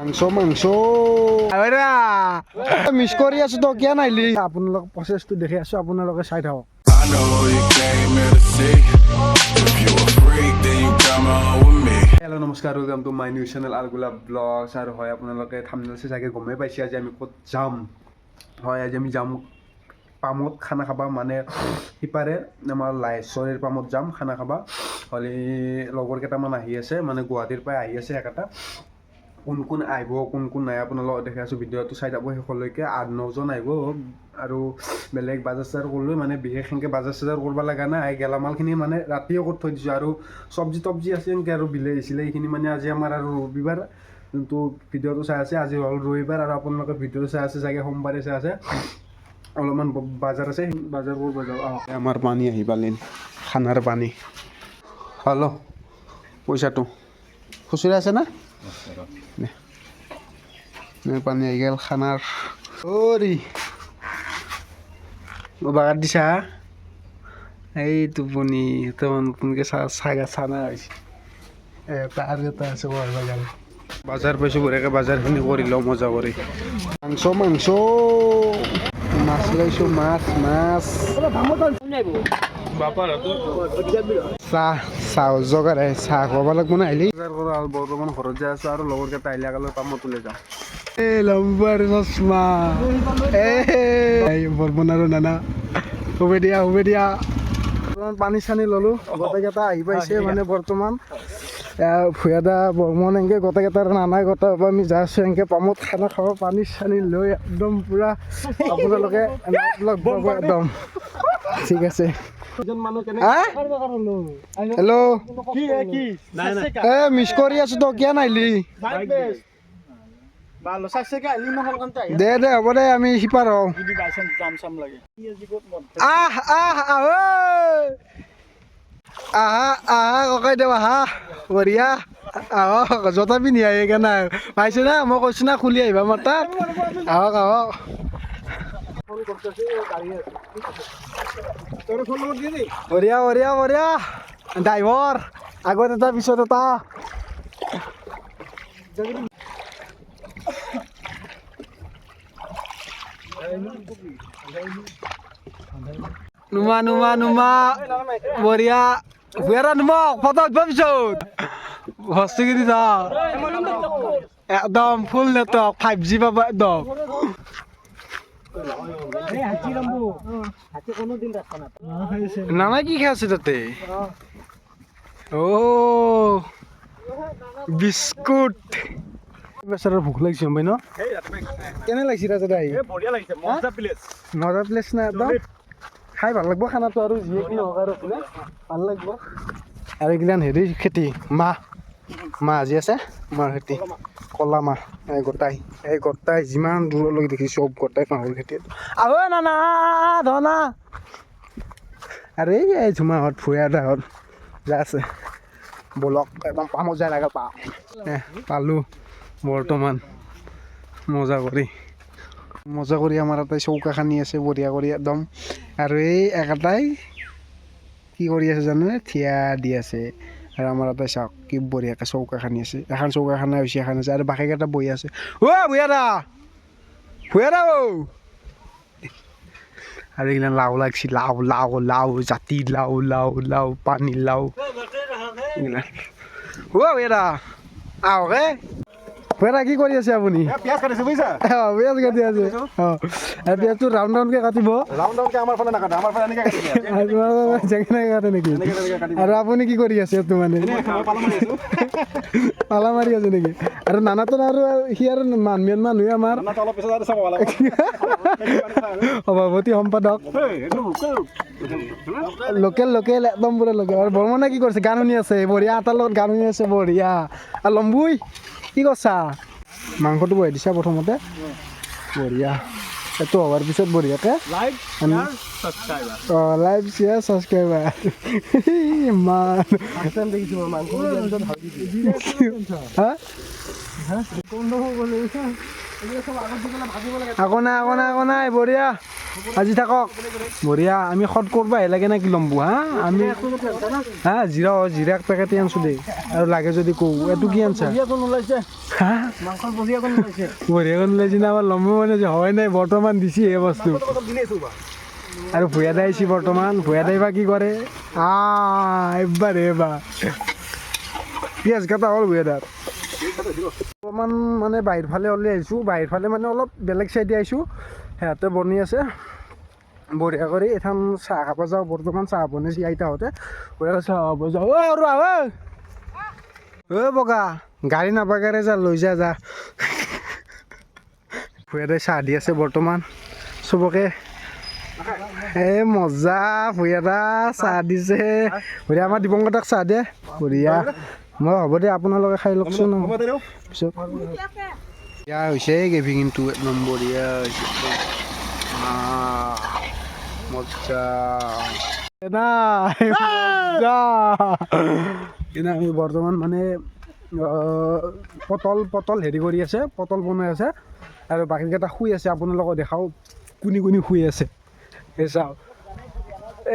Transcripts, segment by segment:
মাংস মাংস। মিছ কৰি আছো তো কিয় নাহিলি? আপোনালোক প্ৰচেছটো দেখি আছো আপোনালোকে চাই থাকক. হেল্ল' নমস্কাৰ welcome to my news channel আলগুলা blogs আৰু হয় আপোনালোকে থামনেলছে চাগে গমেই পাইছে আজি আমি ক'ত যাম। হয় আজি আমি যাম পামত খানা খাবা মানে সিপাৰে আমাৰ লাইশ্বৰীৰ পামত যাম খানা খাবা। হ'লে লগৰ কেইটামান আহি আছে মানে গুৱাহাটীৰ পৰা আহি আছে একেটা। কোন কোন আহিব কোন কোন নাই আপোনালোকক দেখাই আছোঁ ভিডিঅ'টো চাই যাব শেষলৈকে। আঠ নজন আহিব আৰু বেলেগ বাজাৰ চাজাৰ কৰিলোঁ মানে বিশেষ সেনেকৈ বাজাৰ চাজাৰ কৰিব লগা নাই। গেলামালখিনি মানে ৰাতিয়ে কৰি থৈ দিছোঁ আৰু চব্জি তব্জি আছে এনেকৈ আৰু বিলাহী চিলাহী এইখিনি মানে আজি আমাৰ আৰু ৰবিবাৰ। যোনটো ভিডিঅ'টো চাই আছে, আজি হ'ল ৰবিবাৰ আৰু আপোনালোকে ভিডিঅ'টো চাই আছে চাগে, সোমবাৰে চাই আছে। অলপমান বাজাৰ আছে, বাজাৰ কৰিব যাওঁ। আমাৰ পানী আহি পালে খানাৰ পানী। হেল্ল' পইচাটো। খুচুৰা আছে নে? পানী আহি গ'ল খানাৰ। অৰি। বাগাত দিছা? এই টোপনি তোমাৰ নতুনকৈ চাগা চানা হৈছে। আৰু এটা আছে বৰ বাগান। বাজাৰ পাইছোঁ বঢ়িয়াকৈ বাজাৰখিনি কৰি লওঁ, মজা কৰি। মাংস মাংস। মাছ লৈছোঁ মাছ মাছ। চাহ চাহ জগাৰ আহে চাহ খুৱাব লাগিব না আহিলি আৰু বৰ্তমান ঘৰত যাই আছোঁ আৰু লগৰ কেইটা আহিলে একেলগে পামত ওলাই যাওঁ এই লম্বাৰ চশমা। এই বৰ্মন আৰু নানা। শুবে দিয়া শুবে দিয়া। পানী চানী ল'লোঁ গোটেইকেইটা আহি পাইছে মানে বৰ্তমান। ভূঞাদা বৰ্মন এনেকৈ গোটেইকেইটা আৰু নানাই গোটেই আমি যাই আছোঁ এনেকৈ পামত। খানা খাব পানী চানী লৈ একদম পূৰা আপোনালোকে একদম। ঠিক আছে। হেল্ল' এ মিছ কৰি আছো তো কিয় নাহিলি? দে দে হ'ব দে আমি সিপাৰ হওঁ। আহ আহ আহ আহা আহা ককাই দেউ আহা বঢ়িয়া। আহক জোতা পিন্ধি আহি কেনে। পাইছে না মই কৈছো না খুলি আহিবা আমাৰ তাত। আহক আহক। বঢ়িয়া বঢ়িয়া বঢ়িয়া ড্ৰাইভৰ আগত এটা পিছত এটা নুমা নুমা নুমা। বঢ়িয়া ভুয়ারা নুমা, ফটো উঠবা পিছত। হস্তি দি যা। একদম ফুল নেটৱৰ্ক ফাইভ জি পাবা একদম। নানা কি খাই আছে তাতে? অ বিস্কুট। বেচাৰৰ ভোক লাগিছে, গম ন কেনে লাগিছে ৰাজা আহি নজা প্লেচ না একদম? খাই ভালো লাগব খানাটো আৰু যিয়ে কি নহওক আৰু ভালো লাগব। আৰু এইগিলান হেৰি খেতি, মাহ। মাহ আজি আছে মাৰ খেতি। কলা মাহ এই গোটাই এই গোটাই যিমান দূৰলৈকে দেখিছোঁ চব গোটাই মাহৰ খেতি আহ নানা ধনা। আৰু, এই ঝুমাহঁত ভূঞাদাহঁত যা আছে। বলক, একদম পামত যায় লাগে, পা। পালোঁ, বৰ্তমান। মজা কৰি। মজা কৰি আমাৰ তাতে চৌকা খানি আছে, বঢ়িয়া কৰি একদম। আৰু এই একেটাই কি কৰি আছে জানে? থিয়া দি আছে। আৰু আমাৰ তাতে চাওক, কি বঢ়িয়াকৈ চৌকা খানি আছে। এখন চৌকা খানা হৈছে এখন আছে, আৰু বাকীকেইটা বহি আছে। অ ভূঞা দা ভূঞা দা ঔ আৰু এইগিলা লাও লাগছি, লাও লাও লাও, জাতি লাও লাও লাও, পানী লাও। এইগিলা। অ ভূঞা দা আহকে ভূঞা কি কৰি আছে আপুনি? পিয়াজ কাটিছো বুজিছা? অ, পিঁয়াজ কাটি আছে। অ আৰু পিঁয়াজটো ৰাউণ্ড ৰাউণ্ডকৈ কাটিব। ৰাউণ্ড ৰাউণ্ডকে আমাৰ ফালে নাকাটে আমাৰ ফালে এনেকে কাটি নেকি? আৰু আপুনি কি কৰি আছে এইটো মানে? পালা মাৰি আছো। নেকি? আৰু নানাটো আৰু সি আৰু মান মেইন মানুহে আমাৰ। সভাপতি সম্পাদক। লোকেল লোকেল একদম পুৰা লোকেল। আৰু বৰ্মনে কি কৰিছে? গান শুনি আছে বঢ়িয়া। এটাৰ লগত গান শুনি আছে বঢ়িয়া। আৰু লম্বুই কি কৰছা? মাংসটো বহাই দিছা প্ৰথমতে। বঢ়িয়া। এইটো হোৱাৰ পিছত বঢ়িয়াকৈ। অঁ লাইভ শ্বেয়াৰ ছাবস্ক্ৰাইবাৰ ইমান। আকৌ নাই আকৌ নাই আকৌ নাই বঢ়িয়া। আজি থাকক। বঢ়িয়া আমি সদ কৰিব লাগে নে কি লম্বু হা? আমি হা জিৰা জিৰা এক পেকেট আনছো দেই। আৰু লাগে যদি কওঁ এইটো কি আনছা? হা? মাংসৰ বজিয়া কোন ওলাইছে বঢ়িয়াকৈ ওলাইছে না আমাৰ লম্বু মানে যে হয় নাই বৰ্তমান দিছি এই বস্তু। আৰু ভূঞা দাই আহিছে বৰ্তমান। ভূঞা দাই বা কি কৰে? আ এবাৰ এবাৰ। পিঁয়াজ কাটা হ'ল ভূঞা দাৰ। অকণমান মানে বাহিৰ ফালে ওলাই আহিছোঁ। বাহিৰ ফালে মানে অলপ বেলেগ চাইডে আহিছোঁ। সিহঁতে বনি আছে। বঢ়িয়া কৰি এখন চাহ খাব যাওঁ বৰ্তমান চাহ বনাইছে আইতাহঁতে বঢ়িয়া চাহ খাব যাওঁ। অ' আৰু ঐ। বগা গাড়ী নাপাগাৰে যা লৈ যা যা। ভূঞাদাই চাহ দি আছে বৰ্তমান। চবকে। এ মজা ভূঞাদা চাহ দিছে। বঢ়িয়া আমাৰ দিবংকতাক চাহ দে। বঢ়িয়া। মই হ'ব দে আপোনালোকে খাই লওকচোন। পিছত। হৈছে গেভি কিন্তু একদম বঢ়িয়া হৈছে একদম। আহ, মজা নাই এনে আমি বৰ্তমান মানে পটল পটল হেৰি কৰি আছে পটল বনাই আছে আৰু বাকীকেইটা শুই আছে আপোনালোকক দেখাওঁ কোনি কোনি শুই আছে চাওক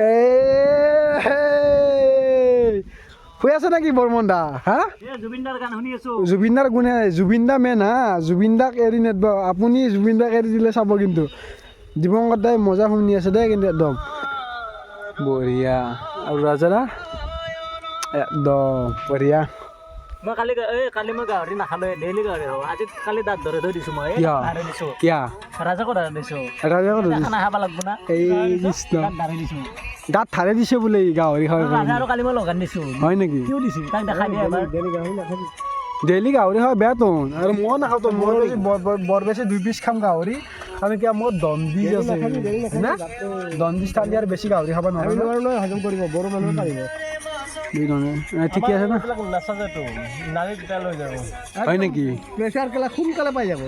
এই শুই আছে নেকি বৰ্মন দা? হা? জুবিনদাৰ গুণে শুনি আছো। জুবিন দাৰ কোনে জুবিন দা মেন হা? জুবিন দাক এৰি নেদব আপুনি জুবিন দাক এৰি দিলে চাব কিন্তু। দিবংকত দাই মজা শুনি আছে দেই কিন্তু একদম। বঢ়িয়া। আৰু ৰাজাদা একদম বঢ়িয়া। মই কালি এই কালি মই গাহৰি নাখালো ডেইলি গাহৰি খাওঁ। আজি কালি দাঁত ধৰি থৈ দিছো মই কিয়? ধাৰি দিছো। কিয়া? ৰাজাকো ধাৰি দিছো। ৰাজা ক'ত খানা খাব লাগব না। এই কৃষ্ণ। তাক ধাৰি দিছো। দাঁত ধাৰে দিছে বোলে গাহৰি খাই ৰাজা আৰু কালি মই লগান দিছো। হয় নেকি? কিয় দিছে? তাক দেখাই দিয়া এবাৰ। ডেইলি গাহৰি খাই বেয়া তো। আৰু মই নাখাওঁ তো মই বৰ- বেছি দুই পিচ খাম গাহৰি। কাৰণ কিয় মোৰ দণ্ডিজ আছে। না দণ্ডিজ থালি আৰু বেছি গাহৰি খাব নোৱাৰোঁ হজম কৰিব। বড়ো মানুহে পাৰিব। দুই আছে না? হয় নেকি? কেলা সোনকালে পাই যাব।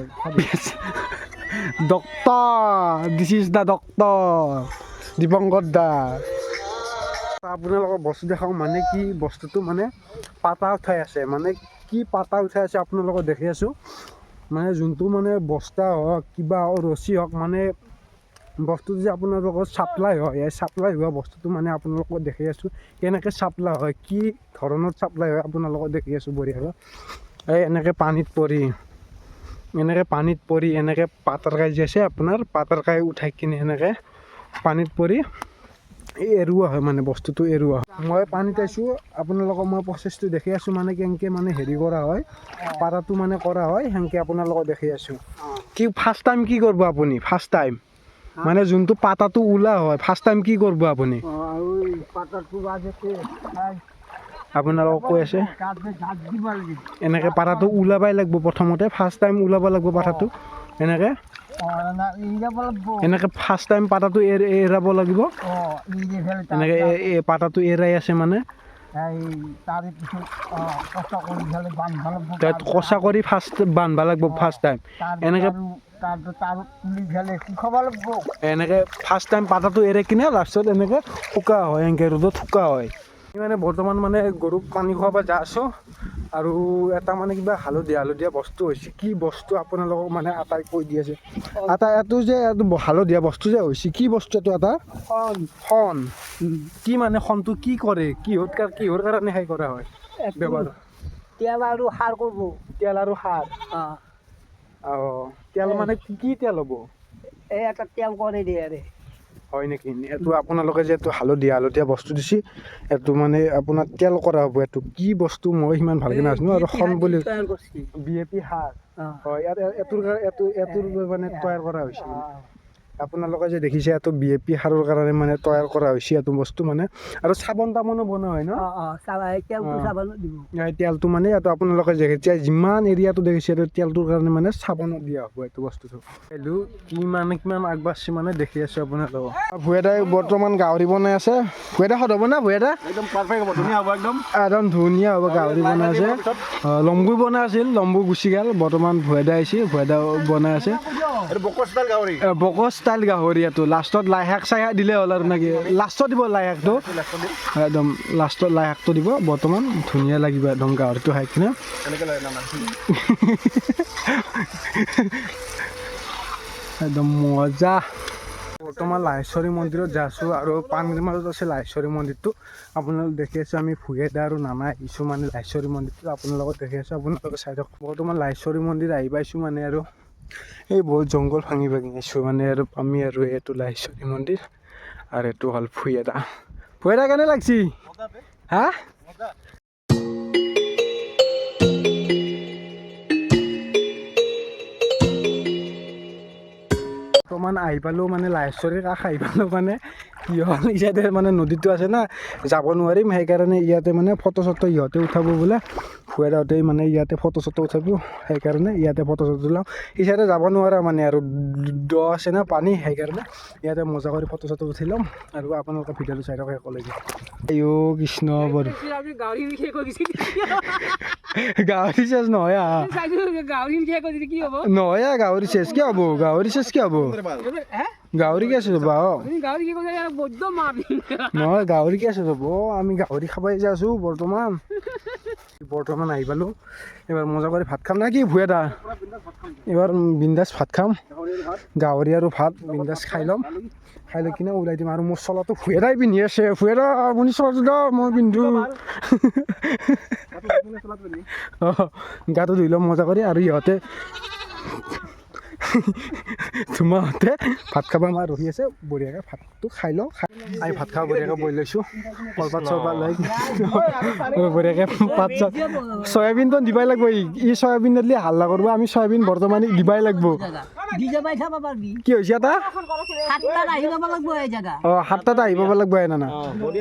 Doctor this is the doctor Dipankar da. আপোনালোকৰ বস্তু দেখাওঁ মানে কি বস্তুটো মানে পাতা উঠাই আছে। মানে কি পাতা উঠাই আছে আপোনালোকক দেখি আছোঁ। মানে যোনটো মানে বস্তা হওক কিবা ৰছী হওক মানে বস্তুটো যে আপোনালোকৰ চাপ্লাই হয় এই চাপ্লাই হোৱা বস্তুটো মানে আপোনালোকক দেখি আছোঁ কেনেকৈ চাপ্লাই হয় কি ধৰণৰ চাপ্লাই হয় আপোনালোকক দেখি আছোঁ বঢ়িয়াকৈ। এই এনেকৈ পানীত পৰি এনেকৈ পানীত পৰি এনেকৈ পাতৰ কাই যে আছে আপোনাৰ পাতৰ কাই উঠাই কিনে এনেকৈ পানীত পৰি এই এৰুৱা হয় মানে বস্তুটো এৰুৱা হয়। মই পানীত আছোঁ আপোনালোকক মই প্ৰচেছটো দেখি আছোঁ মানে কেনেকৈ মানে হেৰি কৰা হয় পাৰাটো মানে কৰা হয় সেনেকৈ আপোনালোকক দেখি আছোঁ। কি ফাৰ্ষ্ট টাইম কি কৰিব আপুনি? ফাৰ্ষ্ট টাইম মানে যোনটো পাতাটো ওলা হয় ফাৰ্ষ্ট টাইম কি কৰিব আপুনি? আপোনালোকক কৈ আছে। এনেকৈ পাতাটো ওলাবই লাগিব প্ৰথমতে ফাৰ্ষ্ট টাইম ওলাব লাগিব পাতাটো। এনেকৈ? এনেকৈ ফাৰ্ষ্ট টাইম পাতাটো এৰ এৰাব লাগিব। এনেকৈ পাতাটো এৰাই আছে মানে। পিছত কৰি ফাৰ্ষ্ট বান্ধবা লাগিব ফাৰ্ষ্ট টাইম এনেকৈ এনেকৈ ফাৰ্ষ্ট টাইম পাতাটো এৰে কিনে লাষ্টত এনেকৈ শুকা হয় এনেকৈ ৰ'দত শুকা হয়। মানে বৰ্তমান মানে গৰুক পানী খোৱাব যা আছোঁ। আৰু এটা মানে কিবা হালধীয়া হালধীয়া বস্তু হৈছে। কি বস্তু আপোনালোকক মানে আটাই কৈ দি আছে? আটা এইটো যে হালধীয়া বস্তু যে হৈছে কি বস্তু এইটো এটা শণ কি মানে শণটো কি কৰে? কাৰ- কিহৰ কাৰণে সেই কৰা হয়? ব্যৱহাৰ? তেল আৰু সাৰ কৰিব। তেল আৰু সাৰ? অঁ। তেল মানে কি তেল হ'ব? এই এটা তেল কৰি দিয়ে হয় নেকি? এইটো আপোনালোকে যে এইটো হালধীয়া হালধীয়া বস্তু দিছে এইটো মানে আপোনাৰ তেল কৰা হ'ব। এইটো কি বস্তু মই সিমান ভালকৈ নাজানো আৰু সম বুলি বি এ পি সাৰ। হয় এইটোৰ এইটো এইটোৰ মানে তৈয়াৰ কৰা হৈছে আপোনালোকে যে দেখিছে এইটো বি এ পি সাৰৰ কাৰণে মানে তৈয়াৰ কৰা হৈছে এইটো বস্তু মানে। আৰু চাবোন তাবোনো বনোৱা হয় ন? অঁ অঁ তেলটো মানে এইটো আপোনালোকে যে এতিয়া যিমান এৰিয়াটো দেখিছে এইটো তেলটোৰ কাৰণে মানে চাবোনত দিয়া হ'ব এইটো বস্তুটো। এইটো কি মানে কিমান আগবাঢ়িছে মানে দেখি আছোঁ আপোনালোকক। ভূঞাদাই বৰ্তমান গাহৰি বনাই আছে। ভূঞাদা সদ হ'ব না ভূঞাদা একদম পাৰফেক্ট হ'ব ধুনীয়া হ'ব একদম। একদম ধুনীয়া হ'ব গাহৰি বনাই আছে। লম্বু বনাই আছিল লম্বু গুচি গ'ল। বৰ্তমান ভূঞাদা আহিছে ভূঞাদা বনাই আছে। এইটো বকচ ষ্টাইল গাহৰি এ, বকচ ষ্টাইল গাহৰি এইটো লাষ্টত লাই শাক চাই শাক দিলে হ'ল আৰু নেকি? লাষ্টত দিব লাই শাকটো একদম লাষ্টত লাই শাকটো দিব। বৰ্তমান ধুনীয়া লাগিব একদম গাহৰিটো খাই কিনে। একদম মজা। বৰ্তমান লাহেশ্বৰী মন্দিৰত যাই আছোঁ আৰু পানীৰ মাজত আছে লাহেশ্বৰী মন্দিৰটো। আপোনালোক দেখি আছে আমি ভূঞেদা আৰু নানা আহিছোঁ মানে লাহেশ্বৰী মন্দিৰটো। আপোনালোকক দেখি আছোঁ আপোনালোকে চাই থাকক। বৰ্তমান লাহেশ্বৰী মন্দিৰ আহি পাইছোঁ মানে আৰু। এই বহুত জংঘল ভাঙি ভাঙি আছোঁ মানে আৰু আমি আৰু এইটো লাহেশ্বৰী মন্দিৰ আৰু এইটো হ'ল ভূঞেদা ভূঞেদা কেনে লাগছি? হা? বৰ্তমান আহি পালোঁ মানে লাহেশ্বৰীৰ কাষ আহি পালোঁ মানে কি হ'ল ইয়াতে মানে নদীটো আছে না যাব নোৱাৰিম সেইকাৰণে ইয়াতে মানে ফটো চটো ইহঁতে উঠাব বোলে। ফুৱেৰাহঁতে মানে ইয়াতে ফটো চটো উঠাব সেইকাৰণে ইয়াতে ফটো চটো ওলাওঁ এই চাইডে যাব নোৱাৰা মানে আৰু দ আছে না পানী সেইকাৰণে ইয়াতে মজা কৰি ফটো চটো উঠি ল'ম আৰু আপোনালোকে ভিডিঅ'টো চাই থাকে একেলগে। আইঅ কৃষ্ণ বৰ গাহৰি চেচ নহয়। আ গাহৰি বিষয়ে কৈ হ'ব নহয় গাহৰি চেচ কি হ'ব? গাহৰি চেচ কি হ'ব? গাহৰি কি আছে ৰ'বা অ? নহয় গাহৰি কি আছে ৰ'ব আমি গাহৰি খাবই যাই আছোঁ বৰ্তমান। বৰ্তমান আহি পালোঁ। এইবাৰ মজা কৰি ভাত খাম না কি ভুৱে দা? এইবাৰ বিন্দাছ ভাত খাম। গাহৰি আৰু ভাত বিন্দাছ খাই ল'ম। খাই লৈ কিনে ওলাই দিম আৰু মোৰ চলাটো ভুৱে দাই পিন্ধি আছে। ভুৱে দা আপুনি চলাটো দিয়ক মই পিন্ধো। অঁ গাটো ধুই ল'ম মজা কৰি আৰু ইহঁতে তোমাহঁতে ভাত খাব আমাৰ ৰহি আছে বঢ়িয়াকৈ ভাতটো খাই লওঁ। খাই আমি ভাত খাব বঢ়িয়াকৈ বহি লৈছোঁ। কলপাত চলপাত লৈ বঢ়িয়াকৈ পাত চাত চয়াবিনটো দিবাই লাগব। ই চয়াবিন দিলে হাল্লা কৰিব। আমি চয়াবিন বৰ্তমান দিবাই লাগব। কি হৈছে এটা? অঁ সাতটাত আহি পাব লাগব এনে না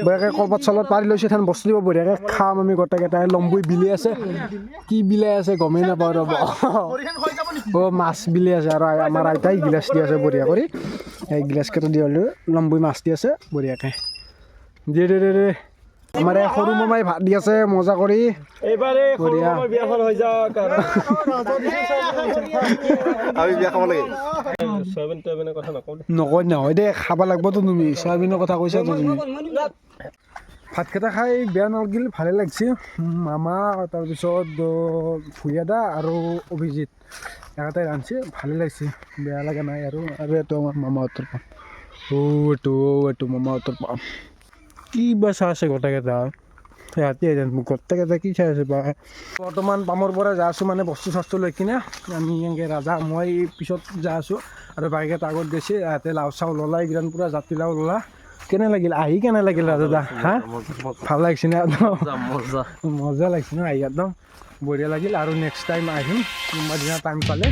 বঢ়িয়াকৈ কলপাত চলপাত পাৰি লৈছোঁ থান বস্তু দিব। বঢ়িয়াকৈ খাম আমি গোটেইকেইটাই। লম্বুই বিলি আছে। কি বিলাই আছে গমেই নাপাওঁ ৰ'ব। অঁ মাছ বিলি আছে আৰু আমাৰ আইতাই গিলাচ দি আছে বঢ়িয়া কৰি এই গিলাচকেইটা দি হ'লেও লম্বুই মাছ দি আছে বঢ়িয়াকৈ। দে দে দে দে। আমাৰ এই সৰু মামাই ভাত দি আছে মজা কৰি। নকয় নহয় দেই খাব লাগবতো তুমি। চয়াবিনৰ কথা কৈছাতো তুমি। ভাতকেইটা খাই বেয়া নালাগিল ভালে লাগছে। মামা তাৰপিছত অ', ভূঞা দা আৰু অভিজিত। একেটাই ৰান্ধছে ভালে লাগিছে। বেয়া লগা নাই আৰু আৰু এইটো আমাৰ মামাহঁতৰ পাম। অ' এইটো অ' এইটো মামাহঁতৰ পাম। কি বা চাই আছে গোটেইকেইটা সিহঁতে গোটেইকেইটা কি চাই আছে বা? বৰ্তমান পামৰ পৰা যাই আছোঁ মানে বস্তু চস্তু লৈ কিনে। আমি এনেকৈ ৰাজা, মই পিছত যাই আছোঁ। আৰু বাকীকেইটা আগত গৈছে ইয়াতে লাও চাও ল'লা এইকেইটা পূৰা জাতিলাও ল'লা। কেনে লাগিল? আহি কেনে লাগিল ৰাজা দা হা? ভালো লাগিছে নে একদম মজা লাগিছে ন? আহি একদম বঢ়িয়া লাগিল। আৰু নেক্সট টাইম আহিম। কোনোবা দিনা টাইম পালে।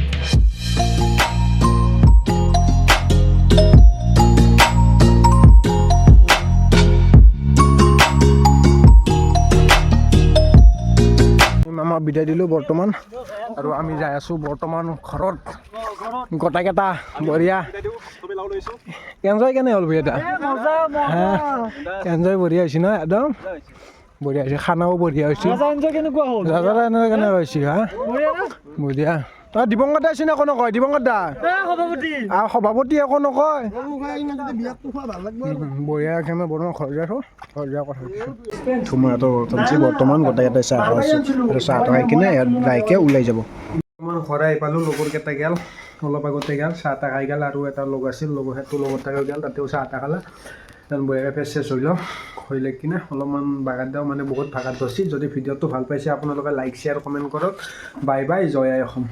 মামা বিদায় দিলোঁ বৰ্তমান। আৰু আমি যাই আছোঁ বৰ্তমান ঘৰত। গোটেইকেইটা বঢ়িয়া। এনজয় কেনে হ'ল বঢ়িয়া হা এনজয় বঢ়িয়া হৈছে ন একদম? বঢ়িয়া হৈছে খানাও বঢ়িয়া হৈছে। দাদা এনেকৈ কেনেকুৱা হৈছে হা? বঢ়িয়া তই দিবংগত চিনি একো নকয় দিবংগত দা। সভাপতি। আৰু সভাপতি একো নকয় বঢ়িয়া একেবাৰে বৰ্তমান ঘৰ থওঁ ঘৰ যোৱা কথা ধুমুহাটো বৰ্তমান বৰ্তমান গোটেইকেইটাই চাহ খাই আছোঁ আৰু চাহ খাই কিনে ইয়াত লাহেকৈ ওলাই যাব। বৰ্তমান ঘৰ আহি পালোঁ লগৰকেইটা গেল। অলপ আগতে গেল চাহ তাহ খাই গেল আৰু এটা লগ আছিল লগৰ সেইটো লগত থাকি গেল তাতেও চাহ তাহ খালা বঢ়িয়াকৈ ফেচ চেচ হৈ লওঁ হৈ লৈ কিনে অলপমান বাগাত দিওঁ মানে বহুত ভাগাত ধৰিছে যদি ভিডিঅ'টো ভালো পাইছে আপোনালোকে লাইক শ্বেয়াৰ কমেণ্ট কৰক বাই বাই জয় আই অসম